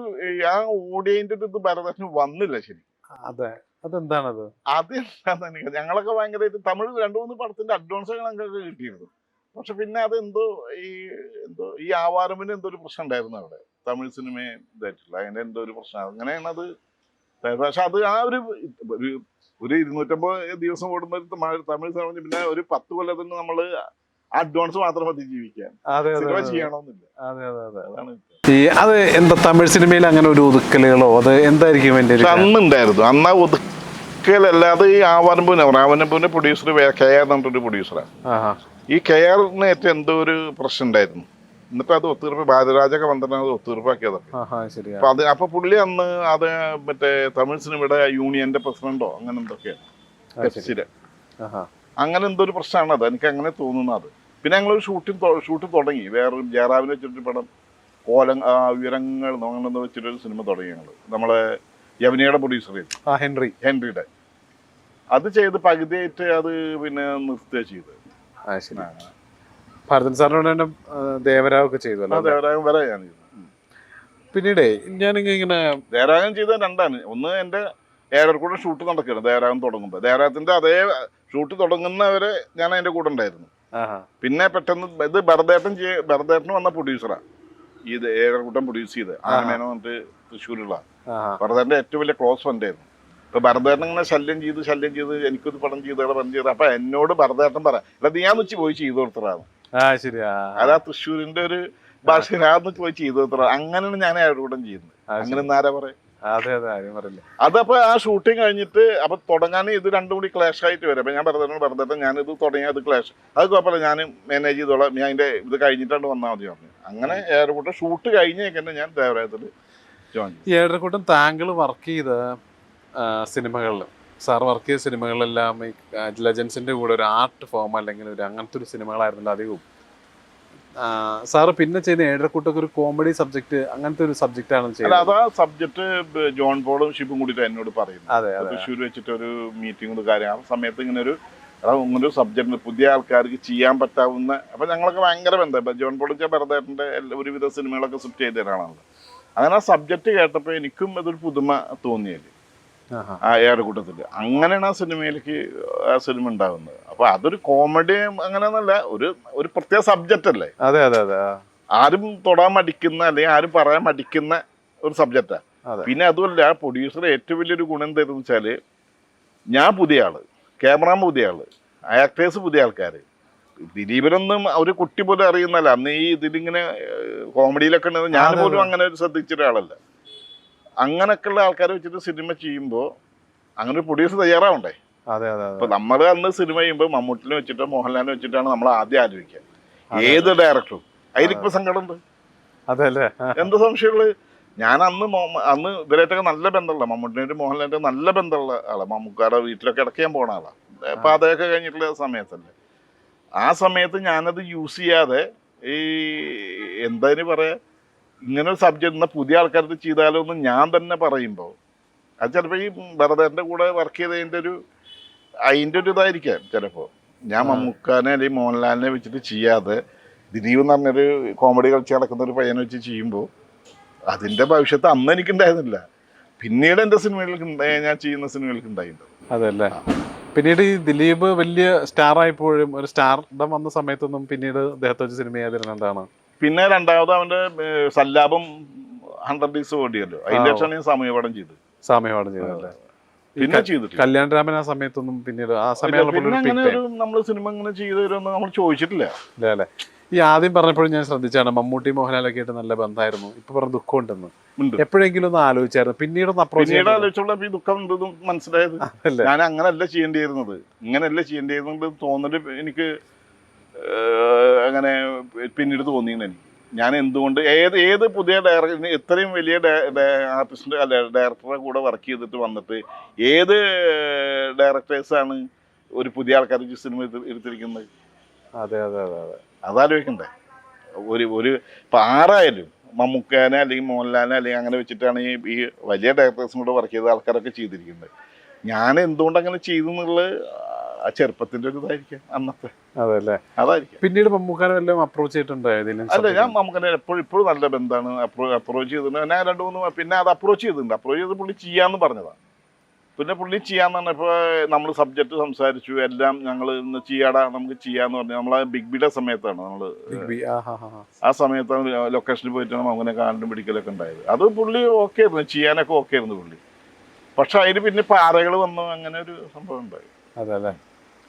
ആ ഓടിയതിന്റെ ഒരു ഇത് ഭരതം വന്നില്ല ശരി. അതെ. അതെന്താണത്? അത് എന്താന്ന് എനിക്ക് ഞങ്ങളൊക്കെ ഭയങ്കരമായിട്ട് തമിഴ് രണ്ടു മൂന്ന് പടത്തിന്റെ അഡ്വാൻസ് ഞങ്ങൾക്ക് കിട്ടിയിരുന്നു. പക്ഷെ പിന്നെ അത് എന്തോ ഈ എന്തോ ഈ ആവാരമിന് എന്തോ ഒരു പ്രശ്നം ഉണ്ടായിരുന്നു അവിടെ. തമിഴ് സിനിമയും ഇതായിട്ടില്ല അതിന്റെ എന്തോ ഒരു പ്രശ്നം. അങ്ങനെയാണ് അത്. പക്ഷെ അത് ആ ഒരു ഒരു ഒരു ഇരുന്നൂറ്റമ്പത് ദിവസം ഓടുന്ന ഒരു തമിഴ് തമിഴ് സിനിമ പിന്നെ ഒരു പത്ത് കൊല്ലത്തിന് നമ്മൾ അഡ്വാൻസ് മാത്രം മതി ജീവിക്കാൻ. അതെ അതെ സിനിമ അതെ. ചെയ്യണമെന്നില്ല. അതെ അതെ അതെ. അതാണ് ഈ അത് എന്താ തമിഴ് സിനിമയിൽ അങ്ങനെ ഒരു ഒതുക്കലുകളോ? അത് എന്തായിരിക്കും അന്നുണ്ടായിരുന്നു. അന്ന് ആ ഒതുക്കലല്ലാതെ ഈ ആവാരമ്പൂനെ ആവാരമ്പൂന്റെ പ്രൊഡ്യൂസർ കെ ആർ എന്ന് പറഞ്ഞൊരു പ്രൊഡ്യൂസറാണ്. ഈ കെ ആറിന് ഏറ്റവും എന്തോ ഒരു പ്രശ്നം ഉണ്ടായിരുന്നു. എന്നിട്ട് അത് ഒത്തുതീർപ്പ് ഭാരതരാജൊക്കെ വന്നിട്ടാണ് അത് ഒത്തുതീർപ്പാക്കിയത്. അപ്പൊ അത് അപ്പൊ പുള്ളി അന്ന് അത് മറ്റേ തമിഴ് സിനിമയുടെ യൂണിയന്റെ പ്രസിഡന്റോ അങ്ങനെ എന്തൊക്കെയാണ്. അങ്ങനെ എന്തോ ഒരു പ്രശ്നമാണ് അത്. എനിക്ക് അങ്ങനെ തോന്നുന്നത് പിന്നെ ഞങ്ങൾ ഷൂട്ടിംഗ് ഷൂട്ട് തുടങ്ങി. വേറൊരു ജയറാവിനെ വെച്ചിട്ടൊരു പടം. കോലം വിവരങ്ങൾ ഉയരങ്ങൾ അങ്ങനെ വെച്ചിട്ടൊരു സിനിമ തുടങ്ങി ഞങ്ങൾ നമ്മളെ യവനിയുടെ പ്രൊഡ്യൂസർ ആ ഹെൻറി. ഹെൻറിയുടെ. അത് ചെയ്ത് പകുതിയായിട്ട് അത് പിന്നെ നിർത്തുക ചെയ്ത് ഭാരതൻ സാറിനോട് തന്നെ ഒക്കെ ചെയ്തു ദേവരാവ് ദേവരാഗം വരെ ഞാൻ ചെയ്തു. പിന്നീടേ ഞാനിങ്ങനെ ദേവരാഗം ചെയ്ത രണ്ടാണ്. ഒന്ന് എന്റെ ഏഴരക്കൂടെ ഷൂട്ട് നടക്കുകയാണ് ദേവരാഗം തുടങ്ങുമ്പോൾ ദേവരാഗത്തിന്റെ അതേ ഷൂട്ട് തുടങ്ങുന്നവരെ ഞാൻ അതിന്റെ കൂടെ ഉണ്ടായിരുന്നു. പിന്നെ പെട്ടെന്ന് ഇത് ഭരതേട്ടൻ ചെയ്യ ഭരതേട്ടൻ വന്ന പ്രൊഡ്യൂസറാണ് ഈ ഏഴരക്കൂട്ടം പ്രൊഡ്യൂസ് ചെയ്ത്. ആനമേനോ എന്നിട്ട് തൃശ്ശൂരുള്ള. ഭരതേട്ടന്റെ ഏറ്റവും വലിയ ക്ലോസ് ഫ്രണ്ടായിരുന്നു ഇപ്പൊ ഭരതേട്ടൻ ഇങ്ങനെ ശല്യം ചെയ്ത് ശല്യം ചെയ്ത് എനിക്കൊരു പടം ചെയ്ത് പടം ചെയ്ത് അപ്പൊ എന്നോട് ഭരതേട്ടൻ പറ എടാ നീ ഞാൻ വെച്ച് പോയി ചെയ്തു കൊടുത്തതാണ് ആ അതാ തൃശ്ശൂരിന്റെ ഒരു ഭാഷ ഞാൻ പോയി ചെയ്തു അങ്ങനെയാണ് ഞാൻ ഏഴരക്കൂട്ടം ചെയ്യുന്നത്. അങ്ങനെ ആരാ പറയാ? അതെ അതെ ആരും പറയില്ല. അതപ്പോ ആ ഷൂട്ടിങ് കഴിഞ്ഞിട്ട് അപ്പൊ തുടങ്ങാൻ ഇത് രണ്ടും കൂടി ക്ലാഷ് ആയിട്ട് വരും. അപ്പൊ ഞാൻ പറഞ്ഞു പറഞ്ഞിട്ട് ഞാൻ ഇത് തുടങ്ങിയ അത് ക്ലാഷ് അത് കുഴപ്പമില്ല ഞാൻ മാനേജ് ചെയ്തോളാം. ഞാൻ അതിന്റെ ഇത് കഴിഞ്ഞിട്ടാണ് വന്നാൽ മതി പറഞ്ഞു. അങ്ങനെ ഏറെക്കൂട്ടം ഷൂട്ട് കഴിഞ്ഞേക്കന്നെ ഞാൻ ദേവരായത്തിൽ ജോയിൻ ചെയ്തു. ഏഴരക്കൂട്ടം താങ്കൾ വർക്ക് ചെയ്ത സിനിമകളിൽ സാർ വർക്ക് ചെയ്ത സിനിമകളെല്ലാം ഈ ലെജൻസിന്റെ കൂടെ ഒരു ആർട്ട് ഫോം അല്ലെങ്കിൽ ഒരു അങ്ങനത്തെ ഒരു സിനിമകളായിരുന്നല്ലോ അധികവും. സാറ് പിന്നെ ചെയ്ത ഏഴരക്കൂട്ടൊക്കെ ഒരു കോമഡി സബ്ജക്ട് അങ്ങനത്തെ ഒരു സബ്ജക്റ്റ് ആണ് ചെയ്തത്. അതാ സബ്ജക്ട് ജോൺ പോളും ഷിപ്പും കൂടി എന്നോട് പറയുന്നു. അതെ അതെ തൃശ്ശൂർ വെച്ചിട്ട് ഒരു മീറ്റിംഗ് കാര്യം ആ സമയത്ത് ഇങ്ങനെ ഒരു ഇങ്ങനെ ഒരു സബ്ജക്ട് പുതിയ ആൾക്കാർക്ക് ചെയ്യാൻ പറ്റാവുന്ന അപ്പൊ ഞങ്ങളൊക്കെ ഭയങ്കര ബന്ധം. ജോൺ പോൾ ഭരതേട്ടന്റെ എല്ലാ- ഒരുവിധ സിനിമകളൊക്കെ സ്ക്രിപ്റ്റ് ചെയ്ത ഒരാളാണല്ലോ. അങ്ങനെ ആ സബ്ജക്ട് കേട്ടപ്പോൾ എനിക്കും അതൊരു പുതുമ തോന്നിയത് ആഹാ. ആ ഏറെക്കൂട്ടത്തിൽ അങ്ങനെയാണ് ആ സിനിമയിലേക്ക് ആ സിനിമ ഉണ്ടാകുന്നത്. അപ്പൊ അതൊരു കോമഡി അങ്ങനെയൊന്നല്ല ഒരു ഒരു പ്രത്യേക സബ്ജക്റ്റ് അല്ലേ? അതെ അതെ അതെ ആരും തൊടാൻ മടിക്കുന്ന അല്ലെങ്കിൽ ആരും പറയാൻ മടിക്കുന്ന ഒരു സബ്ജക്റ്റാ. പിന്നെ അതുമല്ല പ്രൊഡ്യൂസർ ഏറ്റവും വലിയൊരു ഗുണം എന്തായിരുന്നു വെച്ചാൽ ഞാൻ പുതിയ ആൾ ക്യാമറാൻ പുതിയ ആൾ ആക്ടേഴ്സ് പുതിയ ആൾക്കാർ ദിലീപനൊന്നും ഒരു കുട്ടി പോലും അറിയുന്നല്ല അന്ന് ഈ ഇതിലിങ്ങനെ കോമഡിയിലൊക്കെ ഉണ്ടെന്ന് ഞാൻ പോലും അങ്ങനെ ഒരു ശ്രദ്ധിച്ച ഒരാളല്ല അങ്ങനൊക്കെയുള്ള ആൾക്കാരെ വെച്ചിട്ട് സിനിമ ചെയ്യുമ്പോൾ അങ്ങനെ ഒരു പ്രൊഡ്യൂസർ തയ്യാറാവണ്ടേ? അതെ അതെ അപ്പൊ നമ്മൾ അന്ന് സിനിമ ചെയ്യുമ്പോൾ മമ്മൂട്ടിനെ വെച്ചിട്ടോ മോഹൻലാലിനെ വെച്ചിട്ടാണ് നമ്മൾ ആദ്യം ആലോചിക്കുക. ഏത് ഡയറക്ടറും അതിലിപ്പോ സങ്കടമുണ്ട് അതെ അല്ലേ? ആ. എന്ത് സംശയമുള്ളത്? ഞാൻ അന്ന് അന്ന് ഇവരായിട്ടൊക്കെ നല്ല ബന്ധമുള്ള മമ്മൂട്ടിനായിട്ട് മോഹൻലാലിന്റെ നല്ല ബന്ധമുള്ള ആളാണ് മമ്മൂക്കാരുടെ വീട്ടിലൊക്കെ ഇടയ്ക്ക് ഞാൻ പോണ ആളാണ് അപ്പൊ അതൊക്കെ കഴിഞ്ഞിട്ടുള്ള സമയത്തല്ലേ. ആ സമയത്ത് ഞാനത് യൂസ് ചെയ്യാതെ ഈ എന്താ പറയാ? ഇങ്ങനെ ഒരു സബ്ജക്ട് ഇന്ന് പുതിയ ആൾക്കാർക്ക് ചെയ്താലോ എന്ന് ഞാൻ തന്നെ പറയുമ്പോൾ അത് ചിലപ്പോൾ ഈ ഭരതന്റെ കൂടെ വർക്ക് ചെയ്തതിന്റെ ഒരു അതിന്റെ ഒരു ഇതായിരിക്കാം ചിലപ്പോൾ ഞാൻ. മമ്മൂക്കാനെ അല്ലെങ്കിൽ മോഹൻലാലിനെ വെച്ചിട്ട് ചെയ്യാതെ ദിലീപ് എന്ന് പറഞ്ഞൊരു കോമഡി കളിച്ച് നടക്കുന്ന ഒരു പയ്യനെ വെച്ച് ചെയ്യുമ്പോൾ അതിന്റെ ഭവിഷ്യത്ത് അന്ന് എനിക്കുണ്ടായിരുന്നില്ല. പിന്നീട് എന്റെ സിനിമകൾക്ക് ഞാൻ ചെയ്യുന്ന സിനിമകൾക്ക് ഉണ്ടായിട്ടുണ്ട്. അതെ അല്ലേ പിന്നീട് ഈ ദിലീപ് വലിയ സ്റ്റാർ ആയപ്പോഴും ഒരു സ്റ്റാർഡം വന്ന സമയത്തൊന്നും പിന്നീട് അദ്ദേഹത്തെ വെച്ച് സിനിമ ചെയ്യാതിരുന്ന എന്താണ്? പിന്നെ രണ്ടാമത് അവന്റെ സല്ലാപം ഹൺഡ്രഡ് ഡീസ് ഓടിയല്ലോ. അതിന്റെ. ശേഷമാണ് ഞാൻ സമയപാഠം ചെയ്തത്. സമയപാഠം ചെയ്തല്ലേ പിന്നെ ചെയ്തിട്ട് ചെയ്തിട്ടില്ല. കല്യാൺ രാമൻ ആ സമയത്തൊന്നും പിന്നീട് ആ സമയം നമ്മൾ സിനിമ ഇങ്ങനെ ചെയ്തു തരുമെന്ന് നമ്മൾ ചോദിച്ചിട്ടില്ല. അല്ലേ ഈ ആദ്യം പറഞ്ഞപ്പോഴും ഞാൻ ശ്രദ്ധിച്ചാണ് മമ്മൂട്ടി മോഹൻലാലൊക്കെ ആയിട്ട് നല്ല ബന്ധമായിരുന്നു. ഇപ്പൊ പറഞ്ഞ ദുഃഖമുണ്ടെന്ന് ഉണ്ടെന്ന്. എപ്പോഴെങ്കിലും ഒന്ന് ആലോചിച്ചായിരുന്നു. പിന്നീട് ഒന്ന് അപ്രോച്ച് പിന്നീട് ആലോചിച്ചുള്ള ഈ ദുഃഖം ഉണ്ടെന്നും മനസ്സിലായത്. ഞാൻ അങ്ങനല്ല ചെയ്യേണ്ടിയിരുന്നത്. ഇങ്ങനെയല്ല ചെയ്യേണ്ടിയിരുന്നത് തോന്നൽ എനിക്ക് അങ്ങനെ പിന്നീട് തോന്നിയിരുന്നു എനിക്ക്. ഞാൻ എന്തുകൊണ്ട് ഏത് ഏത് പുതിയ ഡയറക്ടർ ഇത്രയും വലിയ ആർട്ടിസ്റ്റിന്റെ അല്ല ഡയറക്ടറുടെ കൂടെ വർക്ക് ചെയ്തിട്ട് വന്നിട്ട് ഏത് ഡയറക്ടേഴ്സാണ് ഒരു പുതിയ ആൾക്കാർക്ക് സിനിമ എടുത്ത് എടുത്തിരിക്കുന്നത്? അതെ അതെ അതെ അതെ. അതാലോചിക്കണ്ടേ ഒരു ഒരു ഇപ്പം ആരായാലും മമ്മൂക്കാനെ അല്ലെങ്കിൽ മോഹൻലാലിനെ അല്ലെങ്കിൽ അങ്ങനെ വെച്ചിട്ടാണ് ഈ ഈ വലിയ ഡയറക്ടേഴ്സും കൂടെ വർക്ക് ചെയ്ത ആൾക്കാരൊക്കെ ചെയ്തിരിക്കുന്നത്. ഞാൻ എന്തുകൊണ്ട് അങ്ങനെ ചെയ്തു എന്നുള്ളത് ആ ചെറുപ്പത്തിന്റെ ഒരു ഇതായിരിക്കും അന്നത്തെ. അതല്ലേ? അതായിരിക്കും. പിന്നീട് മമ്മൂക്കാനെ എല്ലാം അപ്രോച്ച് ചെയ്തിട്ടുണ്ടോ അല്ല ഞാൻ? മമ്മൂക്കനെ എപ്പോഴും ഇപ്പോഴും നല്ല ബന്ധമാണ് അപ്രോ അപ്രോച്ച് ചെയ്തിട്ടുണ്ട്. ഞാൻ രണ്ട് മൂന്ന് പിന്നെ അത് അപ്രോച്ച് ചെയ്തിട്ടുണ്ട്. അപ്രോച്ച് ചെയ്ത് പുള്ളി ചെയ്യാന്ന് പറഞ്ഞതാണ്. പിന്നെ പുള്ളി ചെയ്യാന്ന് പറഞ്ഞപ്പോൾ നമ്മൾ സബ്ജക്റ്റ് സംസാരിച്ചു. എല്ലാം ഞങ്ങൾ ഇന്ന് ചെയ്യാടാ നമുക്ക് ചെയ്യാന്ന് പറഞ്ഞു. നമ്മൾ ബിഗ് ബിയുടെ സമയത്താണ് നമ്മൾ ആ, സമയത്താണ് ലൊക്കേഷനിൽ പോയിട്ടാണ് അങ്ങനെ കാണലും പിടിക്കലൊക്കെ ഉണ്ടായത്. അത് പുള്ളി ഓക്കെ ആയിരുന്നു. ചെയ്യാനൊക്കെ ഓക്കെ ആയിരുന്നു പുള്ളി. പക്ഷെ അതിന് പിന്നെ പാറകൾ വന്നു അങ്ങനെ ഒരു സംഭവം ഉണ്ടായി. അതെ